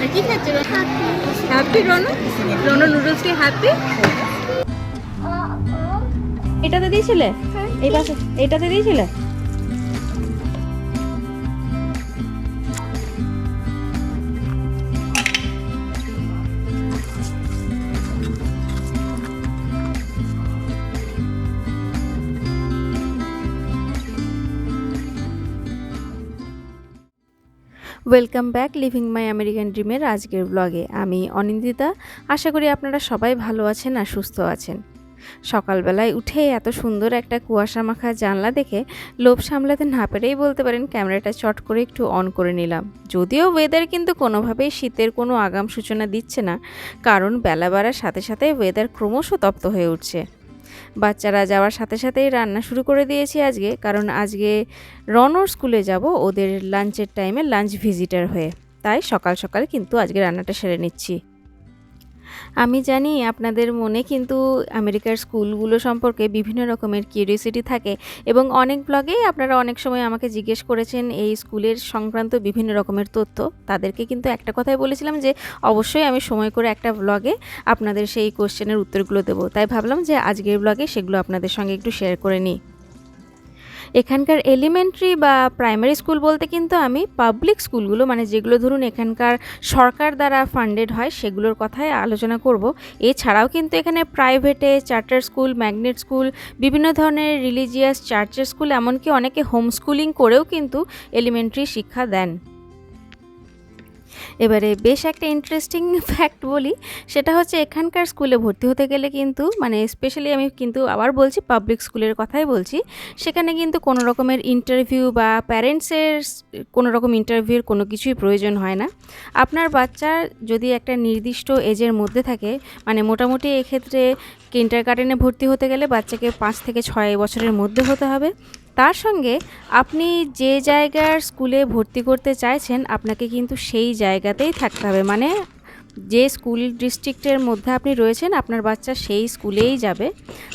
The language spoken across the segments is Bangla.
আর কি খাচ্ছ হ্যাপি রনো রনো নুডলস কি হ্যাপি এটাতে দিয়েছিলে? এই পাশে এইটাতে দিয়েছিলে? Welcome back living my American ড্রিমের আজকের ব্লগে আমি অনিন্দিতা। আশা করি আপনারা সবাই ভালো আছেন আর সুস্থ আছেন। সকালবেলায় উঠে এত সুন্দর একটা কুয়াশা মাখা জানলা দেখে লোভ সামলাতে না পেরেই বলতে পারেন ক্যামেরাটা চট করে একটু অন করে নিলাম। যদিও ওয়েদার কিন্তু কোনোভাবেই শীতের কোনো আগাম সূচনা দিচ্ছে না, কারণ বেলা বাড়ার সাথে সাথে ওয়েদার ক্রমশ তপ্ত হয়ে উঠছে। বাচ্চারা যাওয়ার সাথে সাথেই রান্না শুরু করে দিয়েছি আজকে, কারণ আজকে রনর স্কুলে যাব ওদের লাঞ্চের টাইমে লাঞ্চ ভিজিটার হয়ে। তাই সকাল সকাল কিন্তু আজকে রান্নাটা সেরে নিচ্ছি। আমি জানি আপনাদের মনে কিন্তু আমেরিকার স্কুলগুলো সম্পর্কে বিভিন্ন রকমের কিউরিয়াসিটি থাকে এবং অনেক ব্লগেই আপনারা অনেক সময় আমাকে জিজ্ঞেস করেছেন এই স্কুলের সংক্রান্ত বিভিন্ন রকমের তথ্য। তাদেরকে কিন্তু একটা কথাই বলেছিলাম যে, অবশ্যই আমি সময় করে একটা ব্লগে আপনাদের সেই কোশ্চেনের উত্তরগুলো দেবো। তাই ভাবলাম যে আজকের ব্লগে সেগুলো আপনাদের সঙ্গে একটু শেয়ার করে নিই। এখানকার এলিমেন্টারি বা প্রাইমারি স্কুল বলতে কিন্তু আমি পাবলিক স্কুলগুলো মানে যেগুলো ধরুন এখানকার সরকার দ্বারা ফান্ডেড হয়, সেগুলোর কথাই আলোচনা করব। এছাড়াও কিন্তু এখানে প্রাইভেটে চার্টার স্কুল ম্যাগনেট স্কুল বিভিন্ন ধরনের রিলিজিয়াস চার্চের স্কুল এমনকি অনেকে হোম স্কুলিং করেও কিন্তু এলিমেন্টারি শিক্ষা দেন। এবারে বেশ একটা ইন্টারেস্টিং ফ্যাক্ট বলি, সেটা হচ্ছে এখানকার স্কুলে ভর্তি হতে গেলে কিন্তু মানে স্পেশালি আমি কিন্তু আবার বলছি পাবলিক স্কুলের কথাই বলছি, সেখানে কিন্তু কোনো রকমের ইন্টারভিউ বা প্যারেন্টসের কোনো রকম ইন্টারভিউর কোনো কিছুই প্রয়োজন হয় না। আপনার বাচ্চার যদি একটা নির্দিষ্ট এজের মধ্যে থাকে মানে মোটামুটি এক্ষেত্রে কিন্টার গার্ডেনে ভর্তি হতে গেলে বাচ্চাকে পাঁচ থেকে ছয় বছরের মধ্যে হতে হবে তার সঙ্গে আপনি যে জায়গার স্কুলে ভর্তি করতে চাইছেন, আপনাকে কিন্তু সেই জায়গাতেই থাকতে হবে। মানে যে স্কুল ডিস্ট্রিক্টের মধ্যে আপনি রয়েছেন, আপনার বাচ্চা সেই স্কুলেই যাবে।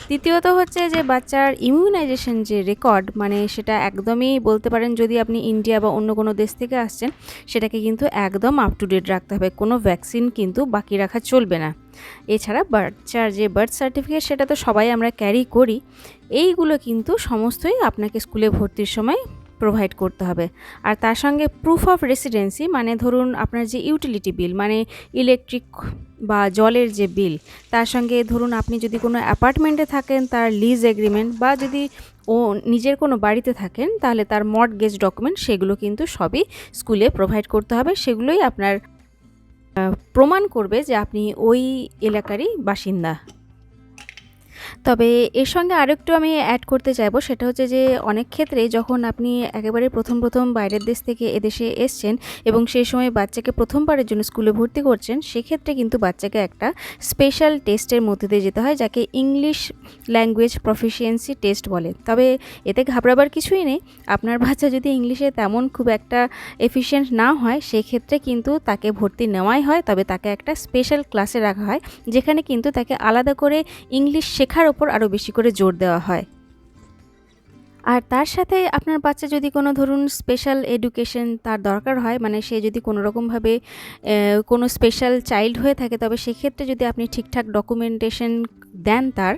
দ্বিতীয়ত হচ্ছে যে বাচ্চার ইমিউনাইজেশন যে রেকর্ড মানে সেটা একদমই বলতে পারেন যদি আপনি ইন্ডিয়া বা অন্য কোনো দেশ থেকে আসছেন, সেটাকে কিন্তু একদম আপ টু ডেট রাখতে হবে। কোনো ভ্যাকসিন কিন্তু বাকি রাখা চলবে না। এছাড়া বাচ্চার যে বার্থ সার্টিফিকেট সেটা তো সবাই আমরা ক্যারি করি। এইগুলো কিন্তু সমস্তই আপনাকে স্কুলে ভর্তির সময় প্রোভাইড করতে হবে। আর তার সঙ্গে প্রুফ অফ রেসিডেন্সি মানে ধরুন আপনার যে ইউটিলিটি বিল মানে ইলেকট্রিক বা জলের যে বিল তার সঙ্গে ধরুন আপনি যদি কোনো অ্যাপার্টমেন্টে থাকেন, তার লিজ এগ্রিমেন্ট বা যদি ও নিজের কোনো বাড়িতে থাকেন, তাহলে তার মর্টগেজ ডকুমেন্ট সেগুলো কিন্তু সবই স্কুলে প্রোভাইড করতে হবে। সেগুলোই আপনার প্রমাণ করবে যে আপনি ওই এলাকারই বাসিন্দা। তবে এর সঙ্গে আরেকটু আমি অ্যাড করতে চাইব, সেটা হচ্ছে যে অনেক ক্ষেত্রে যখন আপনি একেবারে প্রথম প্রথম বাইরের দেশ থেকে এদেশে এসছেন এবং সেই সময় বাচ্চাকে প্রথমবারের জন্য স্কুলে ভর্তি করছেন, সেক্ষেত্রে কিন্তু বাচ্চাকে একটা স্পেশাল টেস্টের মধ্যে দিয়ে যেতে হয়, যাকে ইংলিশ ল্যাঙ্গুয়েজ প্রফিসিয়েন্সি টেস্ট বলে। তবে এতে ঘাবড়াবার কিছুই নেই, আপনার বাচ্চা যদি ইংলিশে তেমন খুব একটা এফিশিয়েন্ট না হয়, সেক্ষেত্রে কিন্তু তাকে ভর্তি নেওয়াই হয়, তবে তাকে একটা স্পেশাল ক্লাসে রাখা হয়, যেখানে কিন্তু তাকে আলাদা করে ইংলিশ শেখার ওপর আরও বেশি করে জোর দেওয়া হয়। আর তার সাথে আপনার বাচ্চা যদি কোনো ধরুন স্পেশাল এডুকেশন তার দরকার হয় মানে সে যদি কোনো রকমভাবে কোনো স্পেশাল চাইল্ড হয়ে থাকে, তবে সেক্ষেত্রে যদি আপনি ঠিকঠাক ডকুমেন্টেশন দেন তার,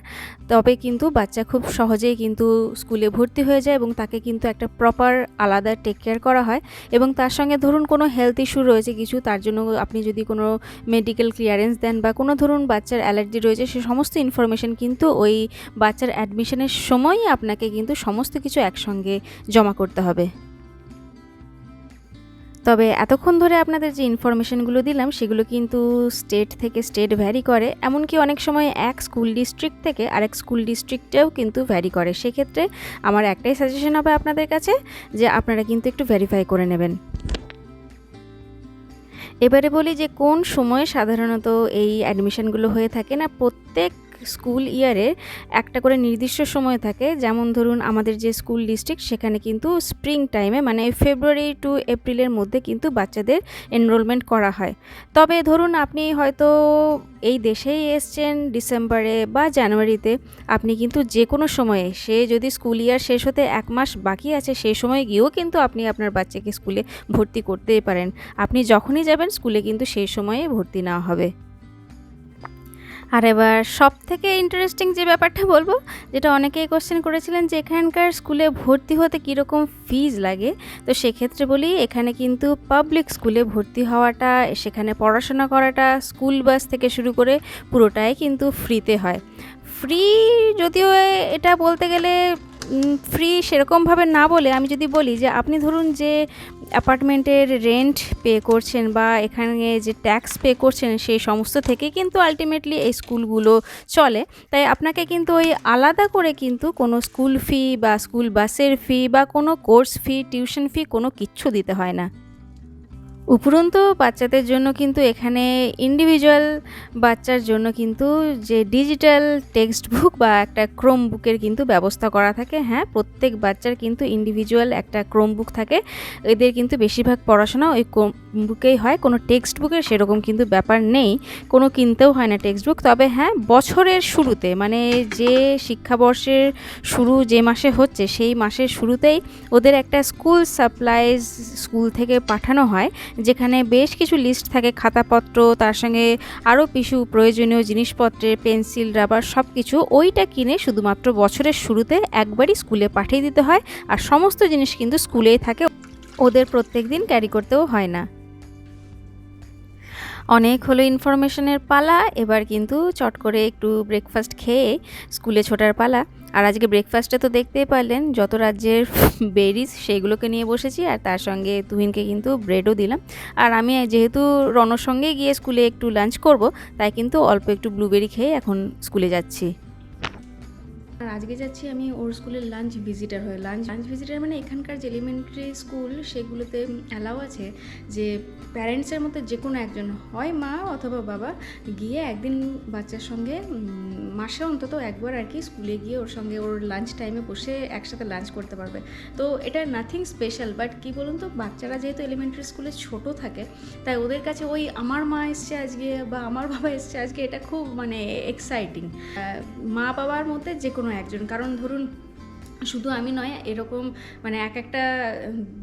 তবে কিন্তু বাচ্চা খুব সহজেই কিন্তু স্কুলে ভর্তি হয়ে যায় এবং তাকে কিন্তু একটা প্রপার আলাদা টেক কেয়ার করা হয় এবং তার সঙ্গে ধরুন কোনো হেলথ ইস্যু রয়েছে কিছু, তার জন্য আপনি যদি কোনো মেডিকেল ক্লিয়ারেন্স দেন বা কোনো ধরুন বাচ্চার অ্যালার্জি রয়েছে, সে সমস্ত ইনফরমেশন কিন্তু ওই বাচ্চার অ্যাডমিশনের সময়ই আপনাকে কিন্তু সমস্ত কিছু একসঙ্গে জমা করতে হবে। তবে এতক্ষণ ধরে আপনাদের যে ইনফরমেশনগুলো দিলাম, সেগুলো কিন্তু স্টেট থেকে স্টেট ভ্যারি করে। এমনকি অনেক সময় এক স্কুল ডিস্ট্রিক্ট থেকে আরেক স্কুল ডিস্ট্রিক্টেও কিন্তু ভ্যারি করে। সেক্ষেত্রে আমার একটাই সাজেশন হবে আপনাদের কাছে যে আপনারা কিন্তু একটু ভেরিফাই করে নেবেন। এবারে বলি যে কোন সময়ে সাধারণত এই অ্যাডমিশনগুলো হয়ে থাকে না? প্রত্যেক স্কুল ইয়ারে একটা করে নির্দিষ্ট সময় থাকে। যেমন ধরুন আমাদের যে স্কুল ডিস্ট্রিক্ট, সেখানে কিন্তু স্প্রিং টাইমে মানে ফেব্রুয়ারি টু এপ্রিলের মধ্যে কিন্তু বাচ্চাদের এনরোলমেন্ট করা হয়। তবে ধরুন আপনি হয়তো এই দেশেই এসছেন ডিসেম্বরে বা জানুয়ারিতে, আপনি কিন্তু যে কোনো সময়ে, সে যদি স্কুল ইয়ার শেষ হতে এক মাস বাকি আছে সেই সময় গিয়েও কিন্তু আপনি আপনার বাচ্চাকে স্কুলে ভর্তি করতেই পারেন। আপনি যখনই যাবেন, স্কুলে কিন্তু সেই সময়ে ভর্তি নেওয়া হবে। আর এবার সব থেকে ইন্টারেস্টিং যে ব্যাপারটা বলব, যেটা অনেকেই কোশ্চেন করেছিলেন যে এখানকার স্কুলে ভর্তি হতে কীরকম ফিজ লাগে? তো সেক্ষেত্রে বলি, এখানে কিন্তু পাবলিক স্কুলে ভর্তি হওয়াটা, সেখানে পড়াশোনা করাটা স্কুল বাস থেকে শুরু করে পুরোটাই কিন্তু ফ্রিতে হয়। ফ্রি যদিও এটা বলতে গেলে ফ্রি সেরকমভাবে না বলে আমি যদি বলি যে, আপনি ধরুন যে অ্যাপার্টমেন্টের রেন্ট পে করছেন বা এখানে যে ট্যাক্স পে করছেন সেই সমস্ত থেকে কিন্তু আলটিমেটলি এই স্কুলগুলো চলে। তাই আপনাকে কিন্তু ওই আলাদা করে কিন্তু কোনো স্কুল ফি বা স্কুল বাসের ফি বা কোনো কোর্স ফি টিউশন ফি কোনো কিচ্ছু দিতে হয় না। উপরন্তু বাচ্চাদের জন্য কিন্তু এখানে ইন্ডিভিজুয়াল বাচ্চার জন্য কিন্তু যে ডিজিটাল টেক্সট বুক বা একটা ক্রোম বুকের কিন্তু ব্যবস্থা করা থাকে হ্যাঁ? প্রত্যেক বাচ্চার কিন্তু ইন্ডিভিজুয়াল একটা ক্রোম বুক থাকে। এদের কিন্তু বেশিরভাগ পড়াশোনা ওই ক্রোম বুকেই হয়, কোনো টেক্সট বুকের সেরকম কিন্তু ব্যাপার নেই, কোনো কিনতেও হয় না টেক্সট বুক তবে হ্যাঁ বছরের শুরুতে মানে যে শিক্ষাবর্ষের শুরু যে মাসে হচ্ছে, সেই মাসের শুরুতেই ওদের একটা স্কুল সাপ্লাইজ স্কুল থেকে পাঠানো হয়। যেখানে বেশ কিছু লিস্ট থাকে, খাতাপত্র, তার সঙ্গে আরও কিছু প্রয়োজনীয় জিনিসপত্রের পেন্সিল রাবার সব কিছু ওইটা কিনে শুধুমাত্র বছরের শুরুতে একবারই স্কুলে পাঠিয়ে দিতে হয়। আর সমস্ত জিনিস কিন্তু স্কুলেই থাকে, ওদের প্রত্যেক দিন ক্যারি করতেও হয় না। অনেক হলো ইনফরমেশনের পালা, এবার কিন্তু চট করে একটু ব্রেকফাস্ট খেয়ে স্কুলে ছোটার পালা। আর আজকে ব্রেকফাস্টে তো দেখতেই পারলেন, যত রাজ্যের বেরিজ সেইগুলোকে নিয়ে বসেছি, আর তার সঙ্গে তুহিনকে কিন্তু ব্রেডও দিলাম। আর আমি যেহেতু রনর সঙ্গে গিয়ে স্কুলে একটু লাঞ্চ করব, তাই কিন্তু অল্প একটু ব্লুবেরি খেয়ে এখন স্কুলে যাচ্ছি। আর আজকে যাচ্ছি আমি ওর স্কুলের লাঞ্চ ভিজিটার হয়ে। লাঞ্চ লাঞ্চ ভিজিটার মানে এখানকার যে এলিমেন্টারি স্কুল সেগুলোতে অ্যালাউ আছে যে প্যারেন্টসের মধ্যে যে কোনো একজন, হয় মা অথবা বাবা, গিয়ে একদিন বাচ্চার সঙ্গে মাসে অন্তত একবার আর কি স্কুলে গিয়ে ওর সঙ্গে ওর লাঞ্চ টাইমে বসে একসাথে লাঞ্চ করতে পারবে। তো এটা নাথিং স্পেশাল বাট কী বলুন তো, বাচ্চারা যেহেতু এলিমেন্টারি স্কুলে ছোট থাকে, তাই ওদের কাছে ওই আমার মা এসছে আজকে বা আমার বাবা এসছে আজকে এটা খুব মানে এক্সাইটিং মা বাবার মধ্যে যে কোনো একজন। কারণ ধরুন, শুধু আমি নয়, এরকম মানে এক একটা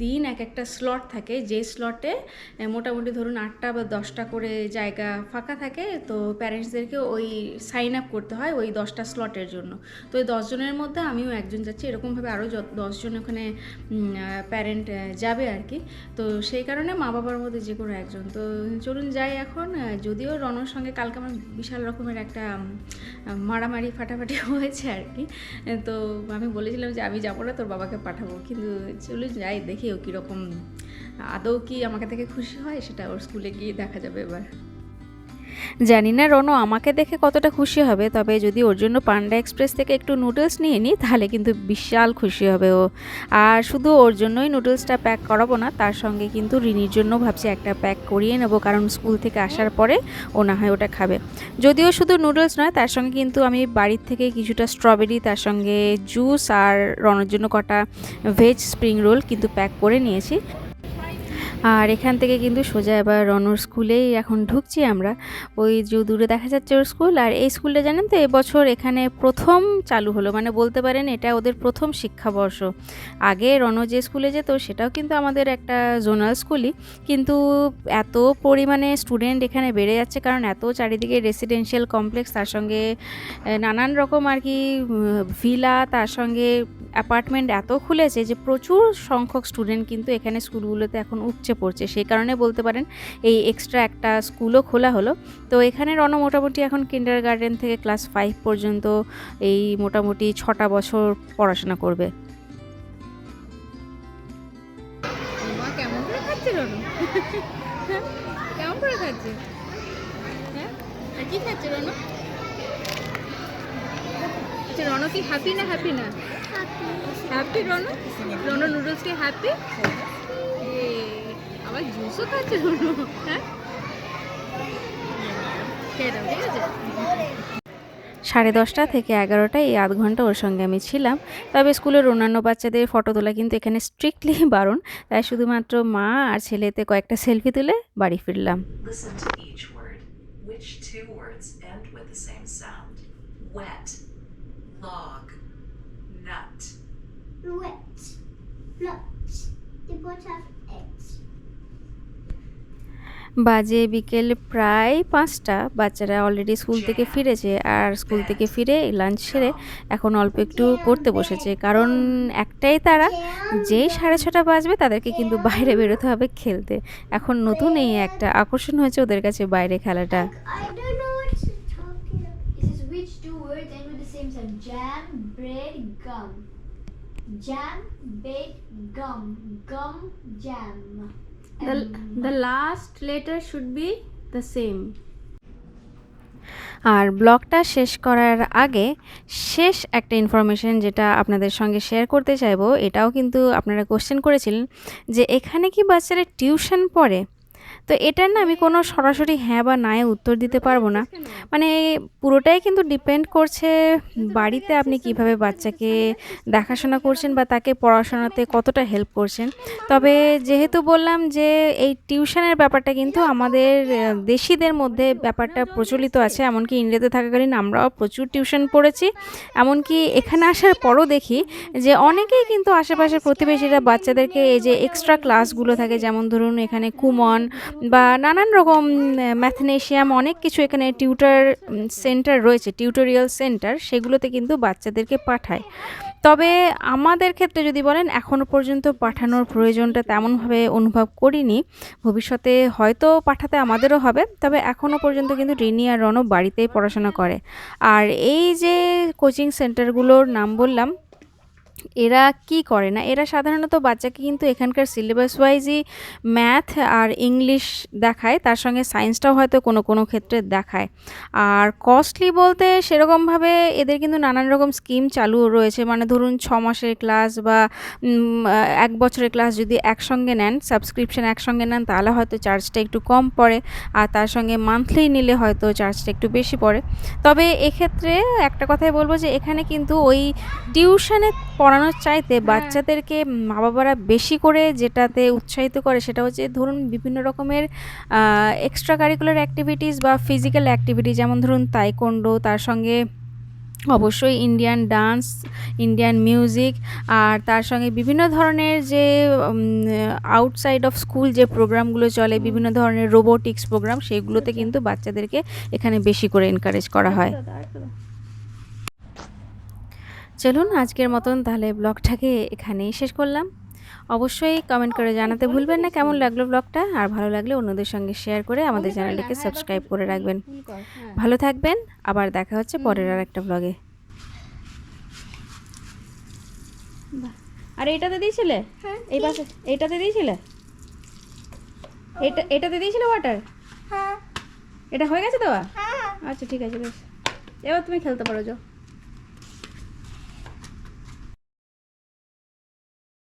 দিন, এক একটা স্লট থাকে। যে স্লটে মোটামুটি ধরুন আটটা বা দশটা করে জায়গা ফাঁকা থাকে, তো প্যারেন্টসদেরকে ওই সাইন আপ করতে হয় ওই দশটা স্লটের জন্য। তো ওই দশজনের মধ্যে আমিও একজন যাচ্ছি। এরকমভাবে আরও দশজন ওখানে প্যারেন্ট যাবে আর কি। তো সেই কারণে মা বাবার মধ্যে যে কোনো একজন। তো চলুন যাই এখন। যদিও রনর সঙ্গে কালকে আমার বিশাল রকমের একটা মারামারি ফাটাফাটি হয়েছে আর কি। তো আমি বলেছিলাম যে আমি যাব না, তোর বাবাকে পাঠাবো। কিন্তু চলে যাই, দেখি ও কীরকম। আদৌ কি আমাকে থেকে খুশি হয়? সেটা ওর স্কুলে গিয়ে দেখা যাবে এবার। জানি না রনো, আমাকে দেখে কতটা খুশি হবে, তবে যদি ওর জন্য পান্ডা এক্সপ্রেস থেকে একটু নুডলস নিয়ে নিই তাহলে কিন্তু বিশাল খুশি হবে ও। আর শুধু ওর জন্যই নুডলসটা প্যাক করাবো না, তার সঙ্গে কিন্তু রিনির জন্য ভাবছি একটা প্যাক করিয়ে নেব, কারণ স্কুল থেকে আসার পরে ও না হয় ওটা খাবে। যদিও শুধু নুডলস নয়, তার সঙ্গে কিন্তু আমি বাড়ির থেকে কিছুটা স্ট্রবেরি তার সঙ্গে জুস আর রনের জন্য কটা ভেজ স্প্রিং রোল কিন্তু প্যাক করে নিয়েছি। আর এখান থেকে কিন্তু সোজা এবার রনর স্কুলেই এখন ঢুকছি আমরা। ওই যে দূরে দেখা যাচ্ছে ওর স্কুল, আর এই স্কুলটা জানেন তো, এবছর এখানে প্রথম চালু হলো। মানে বলতে পারেন এটা ওদের প্রথম শিক্ষাবর্ষ। আগে রন যে স্কুলে যেত, সেটাও কিন্তু আমাদের একটা জোনাল স্কুলই। কিন্তু এত পরিমাণে স্টুডেন্ট এখানে বেড়ে যাচ্ছে, কারণ এত চারিদিকে রেসিডেন্সিয়াল কমপ্লেক্স তার সঙ্গে নানান রকম আর কি ভিলা তার সঙ্গে অ্যাপার্টমেন্ট এত খুলেছে যে প্রচুর সংখ্যক স্টুডেন্ট কিন্তু এখানে স্কুলগুলোতে এখন উপচে পড়ছে। সেই কারণে বলতে পারেন এই এক্সট্রা একটা স্কুলও খোলা হলো। তো এখানে রণ মোটামুটি এখন কিন্ডার গার্ডেন থেকে ক্লাস ফাইভ পর্যন্ত এই মোটামুটি ছটা বছর পড়াশোনা করবে। হ্যাঁ? কি খাচ্ছে রণ আচ্ছা রণ কি হ্যাপি না হ্যাপি না? হ্যাপি রণ রণ নুডলস কি হ্যাপি আবার জুসও খাচ্ছে রণ হ্যাঁ? খেয়ে দাও ঠিক আছে? সাড়ে দশটা থেকে এগারোটা এই আধ ঘণ্টা ওর সঙ্গে আমি ছিলাম। তবে স্কুলের অন্যান্য বাচ্চাদের ফটো তোলা কিন্তু এখানে স্ট্রিক্টলি বারণ। তাই শুধুমাত্র মা আর ছেলেতে কয়েকটা সেলফি তুলে বাড়ি ফিরলাম। বাজে বিকেল প্রায় পাঁচটা। বাচ্চারা অলরেডি স্কুল থেকে ফিরেছে আর স্কুল থেকে ফিরে লাঞ্চ সেরে এখন অল্প একটু পড়তে বসেছে। কারণ একটাই তারা যেই সাড়ে ছটা বাজবে তাদেরকে কিন্তু বাইরে বেরোতে হবে খেলতে। এখন নতুন এই একটা আকর্ষণ হয়েছে ওদের কাছে বাইরে খেলাটা। I don't know what to talking about. It says which two words end with the same sound? Jam, bread, gum. Jam, bread, gum. Gum, jam. the, the last letter should be the same আর ব্লগটা শেষ করার আগে শেষ একটা ইনফরমেশন যেটা আপনাদের সঙ্গে শেয়ার করতে চাইব এটাও কিন্তু আপনারা কোশ্চেন করেছিলেন যে এখানে কি বাচ্চারা টিউশন পড়ে তো এটার না আমি কোনো সরাসরি হ্যাঁ বা নায় উত্তর দিতে পারব না। মানে পুরোটাই কিন্তু ডিপেন্ড করছে বাড়িতে আপনি কীভাবে বাচ্চাকে দেখাশোনা করছেন বা তাকে পড়াশোনাতে কতটা হেল্প করছেন। তবে যেহেতু বললাম যে এই টিউশনের ব্যাপারটা কিন্তু আমাদের দেশিদের মধ্যে ব্যাপারটা প্রচলিত আছে। এমনকি ইন্ডিয়াতে থাকাকালীন আমরাও প্রচুর টিউশন পড়েছি। এমনকি এখানে আসার পরও দেখি যে অনেকেই কিন্তু আশেপাশের প্রতিবেশীরা বাচ্চাদেরকে এই যে এক্সট্রা ক্লাসগুলো থাকে, যেমন ধরুন এখানে কুমন বা নানান রকম ম্যাথনেশিয়াম অনেক কিছু এখানে টিউটার সেন্টার রয়েছে টিউটোরিয়াল সেন্টার সেগুলোতে কিন্তু বাচ্চাদেরকে পাঠায়। তবে আমাদের ক্ষেত্রে যদি বলেন এখনও পর্যন্ত পাঠানোর প্রয়োজনটা তেমনভাবে অনুভব করিনি। ভবিষ্যতে হয়তো পাঠাতে আমাদেরও হবে, তবে এখনও পর্যন্ত কিন্তু রিনি আর রনব বাড়িতেই পড়াশোনা করে। আর এই যে কোচিং সেন্টারগুলোর নাম বললাম এরা কি করে না? এরা সাধারণত বাচ্চাকে কিন্তু এখানকার সিলেবাস ওয়াইজই ম্যাথ আর ইংলিশ দেখায়, তার সঙ্গে সায়েন্সটাও হয়তো কোনো কোনো ক্ষেত্রে দেখায়। আর কস্টলি বলতে সেরকমভাবে এদের কিন্তু নানান রকম স্কিম চালু রয়েছে। মানে ধরুন ছ মাসের ক্লাস বা এক বছরের ক্লাস যদি একসঙ্গে নেন সাবস্ক্রিপশন একসঙ্গে নেন, তাহলে হয়তো চার্জটা একটু কম পড়ে। আর তার সঙ্গে মান্থলি নিলে হয়তো চার্জটা একটু বেশি পড়ে। তবে এক্ষেত্রে একটা কথাই বলব যে, এখানে কিন্তু ওই টিউশনে পড়ানোর চাইতে বাচ্চাদেরকে মা বাবারা বেশি করে যেটাতে উৎসাহিত করে সেটা হচ্ছে ধরুন বিভিন্ন রকমের এক্সট্রা কারিকুলার অ্যাক্টিভিটিস বা ফিজিক্যাল অ্যাক্টিভিটি যেমন ধরুন তাইকোন্ডো তার সঙ্গে অবশ্যই ইন্ডিয়ান ডান্স ইন্ডিয়ান মিউজিক আর তার সঙ্গে বিভিন্ন ধরনের যে আউটসাইড অফ স্কুল যে প্রোগ্রামগুলো চলে বিভিন্ন ধরনের রোবোটিক্স প্রোগ্রাম সেগুলোতে কিন্তু বাচ্চাদেরকে এখানে বেশি করে এনকারেজ করা হয়। চলুন আজকের মতন তাহলে ব্লগটাকে এখানেই শেষ করলাম। অবশ্যই কমেন্ট করে জানাতে ভুলবেন না কেমন লাগল ব্লগটা আর ভালো লাগলে অন্যদের সঙ্গে শেয়ার করে আমাদের চ্যানেলটিকে সাবস্ক্রাইব করে রাখবেন। ভালো থাকবেন আবার দেখা হচ্ছে পরের আর একটা ব্লগে আর এটাতে দিয়েছিলে? এই পাশে এইটাতে দিয়েছিলে? এটা এটাতে দিয়েছিলে ওয়াটার হ্যাঁ। এটা হয়ে গেছে দেওয়া হ্যাঁ। আচ্ছা ঠিক আছে বেশ। এবার তুমি খেলতে পারো যাও।